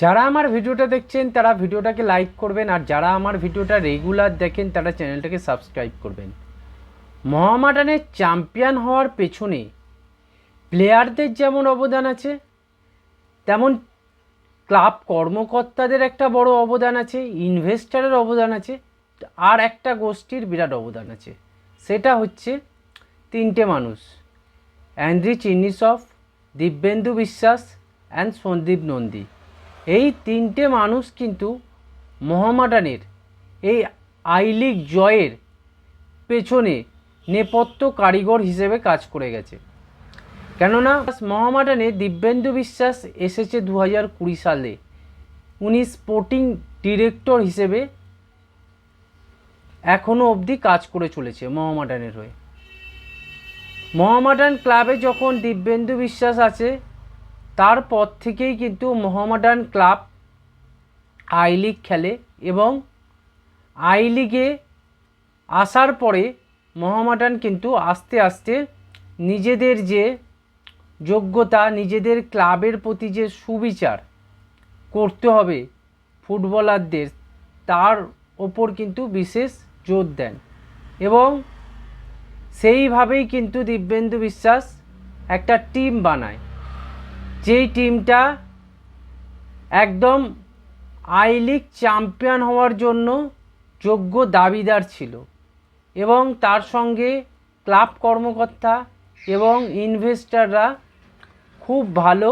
যারা আমার ভিডিওটা দেখছেন, তারা ভিডিওটাকে লাইক করবেন, আর যারা আমার ভিডিওটা রেগুলার দেখেন, তারা চ্যানেলটাকে সাবস্ক্রাইব করবেন। মহামাডানের চ্যাম্পিয়ন হওয়ার পেছনে প্লেয়ারদের যেমন অবদান আছে, তেমন ক্লাব কর্মকর্তাদের একটা বড় অবদান আছে ইনভেস্টারের অবদান আছে, আর একটা গোষ্ঠীর বিরাট অবদান আছে। সেটা হচ্ছে তিনটে মানুষ অ্যান্ড্রি চিনিসফ, দিব্যেন্দু বিশ্বাস অ্যান্ড সন্দীপ নন্দী। এই তিনটে মানুষ কিন্তু মোহামেডানের, এই আই লিগ জয়ের পেছনে নেপথ্য কারিগর হিসেবে কাজ করে গেছে। কেননা মহামাডানে দিব্যেন্দু বিশ্বাস এসেছে দু হাজার কুড়ি সালে। উনি স্পোর্টিং ডিরেক্টর হিসেবে এখনও অবধি কাজ করে চলেছে মহামাডানের হয়ে। মহামাডান ক্লাবে যখন দিব্যেন্দু বিশ্বাস আছে তারপর থেকেই কিন্তু মোহামেডান ক্লাব আই লিগ খেলে এবং আই লিগে আসার পরে মোহামেডান কিন্তু আস্তে আস্তে নিজেদের যে যোগ্যতা, নিজেদের ক্লাবের প্রতি যে সুবিচার করতে হবে ফুটবলারদের, তার ওপর কিন্তু বিশেষ জোর দেন। এবং সেইভাবেই কিন্তু দিব্যেন্দু বিশ্বাস একটা টিম বানায়। যেই টিমটা একদম আই লিগ চ্যাম্পিয়ন হওয়ার জন্য যোগ্য দাবিদার ছিল এবং তার সঙ্গে ক্লাব কর্মকর্তা এবং ইনভেস্টাররা খুব ভালো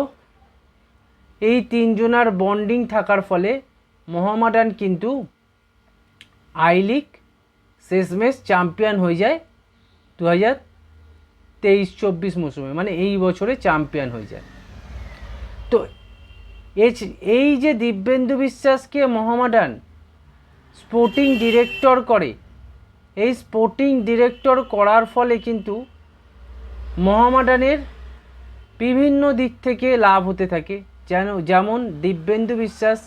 এই তিনজনার বন্ডিং থাকার ফলে মোহামেডান কিন্তু আই লিগ শেষমেশ চ্যাম্পিয়ন হয়ে যায় দু হাজার তেইশ চব্বিশ মৌসুমে মানে এই বছরে চ্যাম্পিয়ন হয়ে যায়। তো এই যে দিব্যেন্দু বিশ্বাসকে মোহামেডান স্পোর্টিং ডিরেক্টর করে, এই স্পোর্টিং ডিরেক্টর করার ফলে কিন্তু মোহামেডানের বিভিন্ন দিক থেকে লাভ হতে থাকে। যেন, যেমন দিব্যেন্দু বিশ্বাস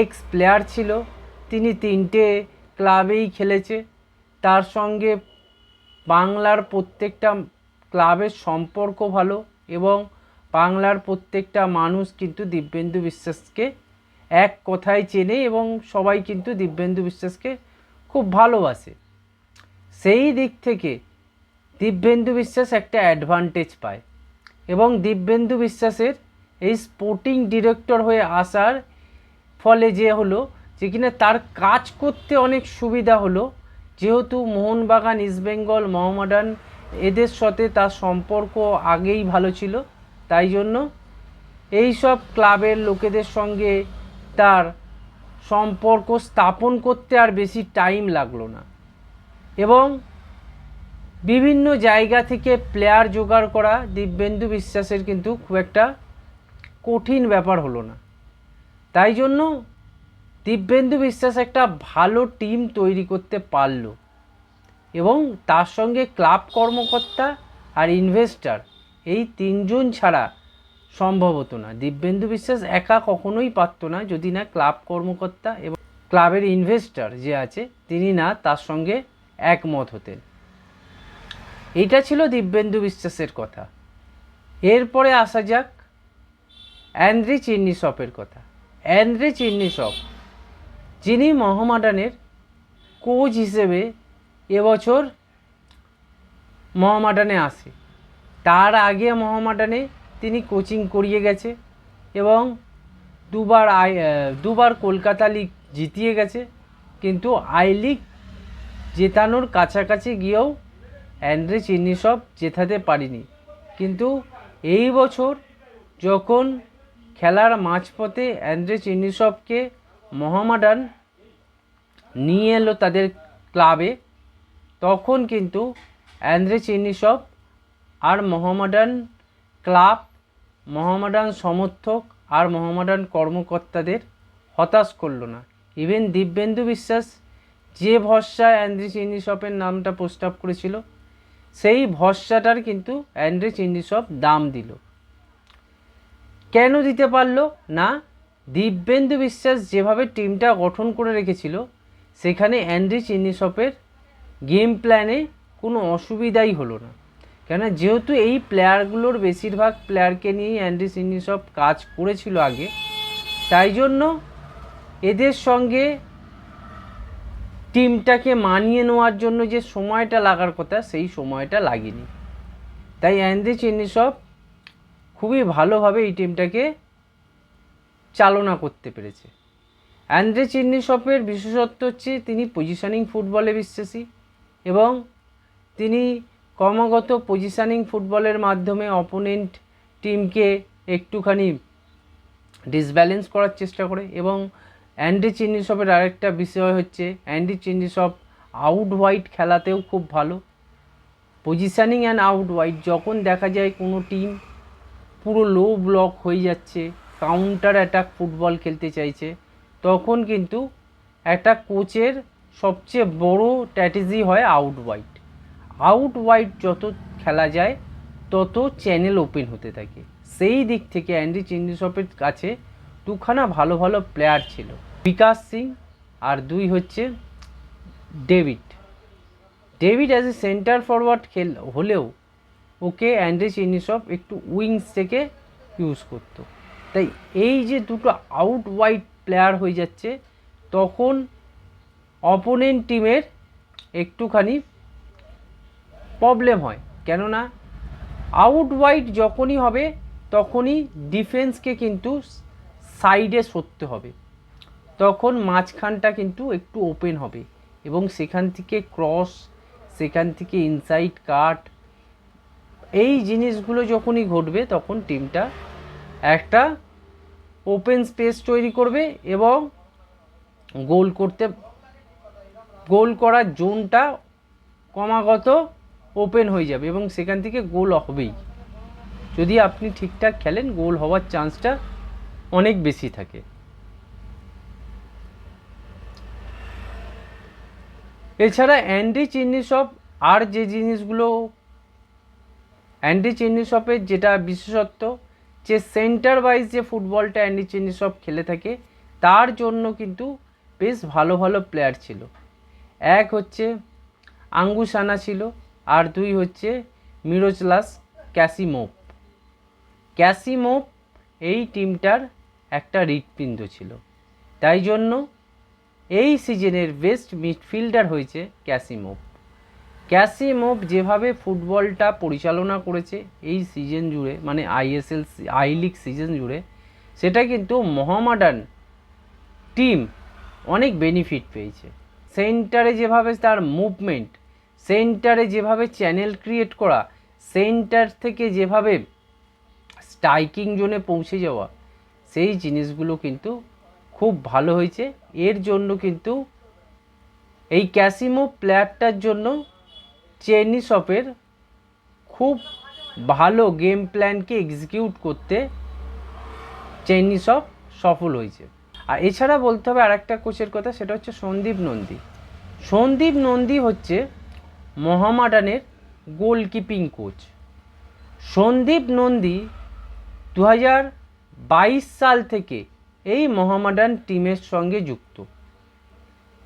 এক্স প্লেয়ার ছিল, তিনি তিনটে ক্লাবেই খেলেছে। তার সঙ্গে বাংলার প্রত্যেকটা ক্লাবের সম্পর্ক ভালো এবং বাংলার প্রত্যেকটা মানুষ কিন্তু দিব্যেন্দু বিশ্বাসকে এক কথায় চেনে এবং সবাই কিন্তু দিব্যেন্দু বিশ্বাসকে খুব ভালোবাসে। সেই দিক থেকে দিব্যেন্দু বিশ্বাস একটা অ্যাডভান্টেজ পায় এবং দিব্যেন্দু বিশ্বাসের এই স্পোর্টিং ডিরেক্টর হয়ে আসার ফলে যে হলো যে কিনা তার কাজ করতে অনেক সুবিধা হলো, যেহেতু মোহনবাগান ইস্টবেঙ্গল মোহামেডান এদের সাথে তার সম্পর্ক আগেই ভালো ছিল। তাই জন্য এই সব ক্লাবের লোকেদের সঙ্গে তার সম্পর্ক স্থাপন করতে আর বেশি টাইম লাগল না। এবং বিভিন্ন জায়গা থেকে প্লেয়ার জোগাড় করা দিব্যেন্দু বিশ্বাসের কিন্তু খুব একটা কঠিন ব্যাপার হলো না। তাই জন্য দিব্যেন্দু বিশ্বাস একটা ভালো টিম তৈরি করতে পারল এবং তার সঙ্গে ক্লাব কর্মকর্তা আর ইনভেস্টর এই তিনজন ছাড়া সম্ভব হতো না। দিব্যেন্দু বিশ্বাস একা কখনোই পারতো না, যদি না ক্লাব কর্মকর্তা এবং ক্লাবের ইনভেস্টর যে আছে, তিনি না তার সঙ্গে একমত হতেন। এটা ছিল দিব্যেন্দু বিশ্বাসের কথা। এরপরে আসা যাক অ্যান্ড্রি চিন্নিসপের কথা। অ্যান্ড্রি চিন্নিসপ যিনি মোহামেডানের কোচ হিসেবে এবছর মোহামেডানে আসে। তার আগে মোহামেডানে তিনি কোচিং করিয়ে গেছে এবং দুবার আই দুবার কলকাতা লিগ জিতিয়ে গেছে। কিন্তু আই লিগ জেতানোর কাছাকাছি গিয়েও অ্যান্ড্রে চিনিসব জেতাতে পারিনি। কিন্তু এই বছর যখন খেলার মাঝপথে অ্যান্ড্রে চিনিসবকে মোহামেডান নিয়ে এলো তাদের ক্লাবে, তখন কিন্তু অ্যান্ড্রে চিনিসব আর মোহামেডান ক্লাব, মোহামেডান সমর্থক আর মোহামেডান কর্মকর্তাদের হতাশ করল না। ইভেন দিব্যেন্দু বিশ্বাস যে ভরসায় অ্যান্ড্রি চিনিসপের নামটা প্রস্তাব করেছিল, সেই ভরসাটার কিন্তু অ্যান্ড্রি চিনিসপ দাম দিল। কেন দিতে পারল না? দিব্যেন্দু বিশ্বাস যেভাবে টিমটা গঠন করে রেখেছিল, সেখানে অ্যান্ড্রি চিনিসপের গেম প্ল্যানে কোনো অসুবিধাই হলো না। কেন যেহেতু এই প্লেয়ারগুলোর বেশিরভাগ প্লেয়ারকে নিয়েই অ্যান্ড্রি চিনিসপ কাজ করেছিল আগে, তাই জন্য এদের সঙ্গে টিমটাকে মানিয়ে নেওয়ার জন্য যে সময়টা লাগার কথা, সেই সময়টা লাগেনি। তাই অ্যান্ড্রে চেন্নিসব খুবই ভালোভাবে এই টিমটাকে চালনা করতে পেরেছে। অ্যান্ড্রে চেন্নিসপের বিশেষত্ব হচ্ছে তিনি পজিশনিং ফুটবলে বিশ্বাসী এবং তিনি ক্রমাগত পজিশনিং ফুটবলের মাধ্যমে অপোনেন্ট টিমকে একটুখানি ডিসব্যালেন্স করার চেষ্টা করে এবং অ্যান্ডি চিন্নিসপের আরেকটা বিষয় হচ্ছে, অ্যান্ডি চিন্নিসপ আউট হোয়াইট খেলাতেও খুব ভালো। পজিশনিং অ্যান্ড আউট হোয়াইট যখন দেখা যায় কোনো টিম পুরো লো ব্লক হয়ে যাচ্ছে কাউন্টার অ্যাটাক ফুটবল খেলতে চাইছে, তখন কিন্তু একটা কোচের সবচেয়ে বড় স্ট্র্যাটেজি হয় আউট হোয়াইট আউট হোয়াইট যত খেলা যায়, তত চ্যানেল ওপেন হতে থাকে। সেই দিক থেকে অ্যান্ডি চিন্দিসপের কাছে দুখানা ভালো ভালো প্লেয়ার ছিল। বিকাশ সিং আর দুই হচ্ছে David David as a centre forward খেল, হলেও ওকে অ্যান্ড্রে চিনিসপ একটু উইংস থেকে ইউজ করতো। তাই এই যে দুটো আউট ওয়াইড প্লেয়ার হয়ে যাচ্ছে, তখন অপোনেন্ট টিমের একটুখানি প্রবলেম হয়। কেননা আউট ওয়াইড যখনই হবে, তখনই ডিফেন্সকে কিন্তু সাইডে সরতে হবে। তখন মাঝখানটা কিন্তু একটু ওপেন হবে এবং সেখান থেকে ক্রস সেখান থেকে ইনসাইড কাট এই জিনিসগুলো যখনই ঘটবে, তখন টিমটা একটা ওপেন স্পেস তৈরি করবে এবং গোল করতে গোল করার জোনটা ক্রমাগত ওপেন হয়ে যাবে এবং সেখান থেকে গোল হবেই। যদি আপনি ঠিকঠাক খেলেন গোল হওয়ার চান্সটা অনেক বেশি থাকে। এছাড়া অ্যান্ডি চিন্নি শপ আর যে জিনিসগুলো অ্যান্ডি চিন্নি শপের যেটা বিশেষত্ব, যে সেন্টার ওয়াইজ যে ফুটবলটা অ্যান্ডি চিন্নি শপ খেলে থাকে, তার জন্য কিন্তু বেশ ভালো ভালো প্লেয়ার ছিল। এক হচ্ছে আঙ্গুসানা ছিল। আর দুই হচ্ছে মিরোজলাস ক্যাসিমোভ। ক্যাসিমোভ এই টিমটার একটা হৃৎপিণ্ড ছিল। তাই জন্য এই সিজনের বেস্ট মিডফিল্ডার হয়েছে ক্যাসিমোভ। ক্যাসিমোভ যেভাবে ফুটবলটা পরিচালনা করেছে এই সিজন জুড়ে মানে আইএসএল, আই লিগ সিজন জুড়ে, সেটা কিন্তু মহামাডান টিম অনেক বেনিফিট পেয়েছে। সেন্টারে যেভাবে তার মুভমেন্ট সেন্টারে যেভাবে চ্যানেল ক্রিয়েট করা, সেন্টার থেকে যেভাবে স্ট্রাইকিং জোনে পৌঁছে যাওয়া, সেই জিনিসগুলো কিন্তু খুব ভালো হয়েছে। এর জন্য কিন্তু এই ক্যাসিমো প্লেয়ারটার জন্য চেনি শপের খুব ভালো গেম প্ল্যানকে এক্সিকিউট করতে চেনি শপ সফল হয়েছে। আর এছাড়া বলতে হবে আরেকটা কোচের কথা, সেটা হচ্ছে সন্দীপ নন্দী। সন্দীপ নন্দী হচ্ছে মহামাডানের গোলকিপিং কোচ। সন্দীপ নন্দী দু হাজার বাইশ সাল থেকে এই মহামাডান টিমের সঙ্গে যুক্ত।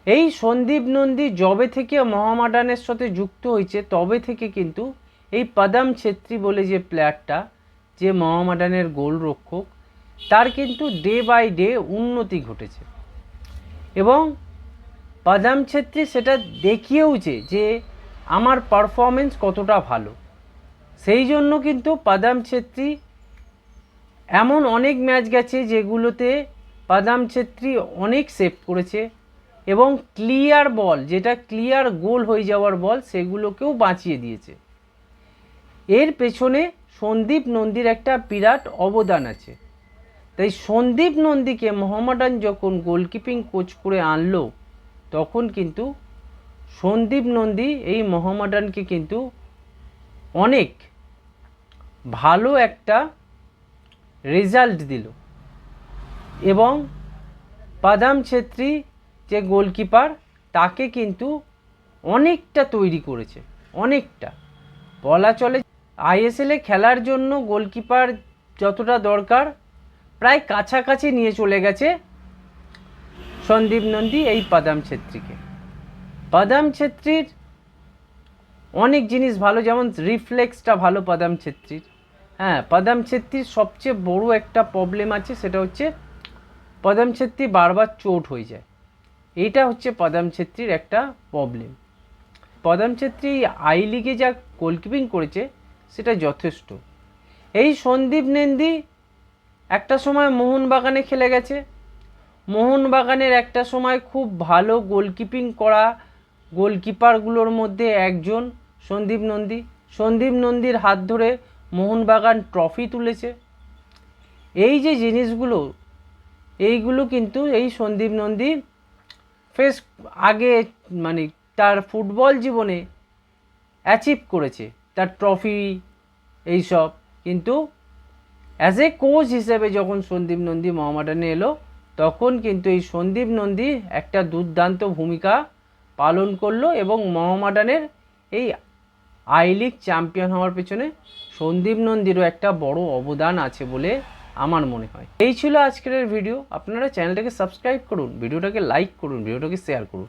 এই সন্দীপ নন্দী জবে থেকে মহামাডানের সাথে যুক্ত হয়েছে, তবে থেকে কিন্তু এই পদাম ছেত্রী বলে যে প্লেয়ারটা, যে মহামাডানের গোলরক্ষক, তার কিন্তু ডে বাই ডে উন্নতি ঘটেছে। এবং পদাম ছেত্রী সেটা দেখিয়েওছে যে আমার পারফরমেন্স কতটা ভালো? সেই জন্য কিন্তু পদাম ছেত্রী এমন অনেক ম্যাচ গেছে যেগুলোতে পাদাম ছেত্রী অনেক সেভ করেছে এবং ক্লিয়ার বল যেটা ক্লিয়ার গোল হয়ে যাওয়ার বল সেগুলোকেও বাঁচিয়ে দিয়েছে। এর পেছনে সন্দীপ নন্দীর একটা বিরাট অবদান আছে। তাই সন্দীপ নন্দীকে মোহাম্মদান যখন গোলকিপিং কোচ করে আনলো, তখন কিন্তু সন্দীপ নন্দী এই মোহাম্মদানকে কিন্তু অনেক ভালো একটা রেজাল্ট দিল। এবং পাদাম ছেত্রী যে গোলকিপার, তাকে কিন্তু অনেকটা তৈরি করেছে, অনেকটা। বলা চলে আইএসএলে খেলার জন্য গোলকিপার যতটা দরকার, প্রায় কাছাকাছি নিয়ে চলে গেছে সন্দীপ নন্দী এই পাদাম ছেত্রীকে। পাদাম ছেত্রীর অনেক জিনিস ভালো, যেমন রিফ্লেক্সটা ভালো পাদাম ছেত্রীর। হ্যাঁ পাদাম ছেত্রীর সবচেয়ে বড় একটা প্রবলেম আছে, সেটা হচ্ছে পদম ছেত্রী বারবার চোট হয়ে যায়। এটা হচ্ছে পদম ছেত্রীর একটা প্রবলেম পদম ছেত্রী আই লিগে যা গোলকিপিং করেছে, সেটা যথেষ্ট। এই সন্দীপ নেন্দি একটা সময় মোহনবাগানে খেলে গেছে। মোহনবাগানের একটা সময় খুব ভালো গোলকিপিং করা গোলকিপারগুলোর মধ্যে একজন, সন্দীপ নন্দী। সন্দীপ নন্দীর হাত ধরে মোহনবাগান ট্রফি তুলেছে। এই যে জিনিসগুলো, এইগুলো কিন্তু এই সন্দীপ নন্দী ফেস আগে মানে তার ফুটবল জীবনে অ্যাচিভ করেছে। তার ট্রফি এইসব। কিন্তু অ্যাজ এ কোচ হিসেবে যখন সন্দীপ নন্দী মোহামেডানে এলো, তখন কিন্তু এই সন্দীপ নন্দী একটা দুর্দান্ত ভূমিকা পালন করল এবং মহামাডানের এই আই লিগ চ্যাম্পিয়ন হওয়ার পেছনে সন্দীপ নন্দীরও একটা বড় অবদান আছে বলে আমার মনে হয়। এই ছিল আজকের ভিডিও। আপনারা চ্যানেলটাকে সাবস্ক্রাইব করুন, ভিডিওটাকে লাইক করুন, ভিডিওটাকে শেয়ার করুন।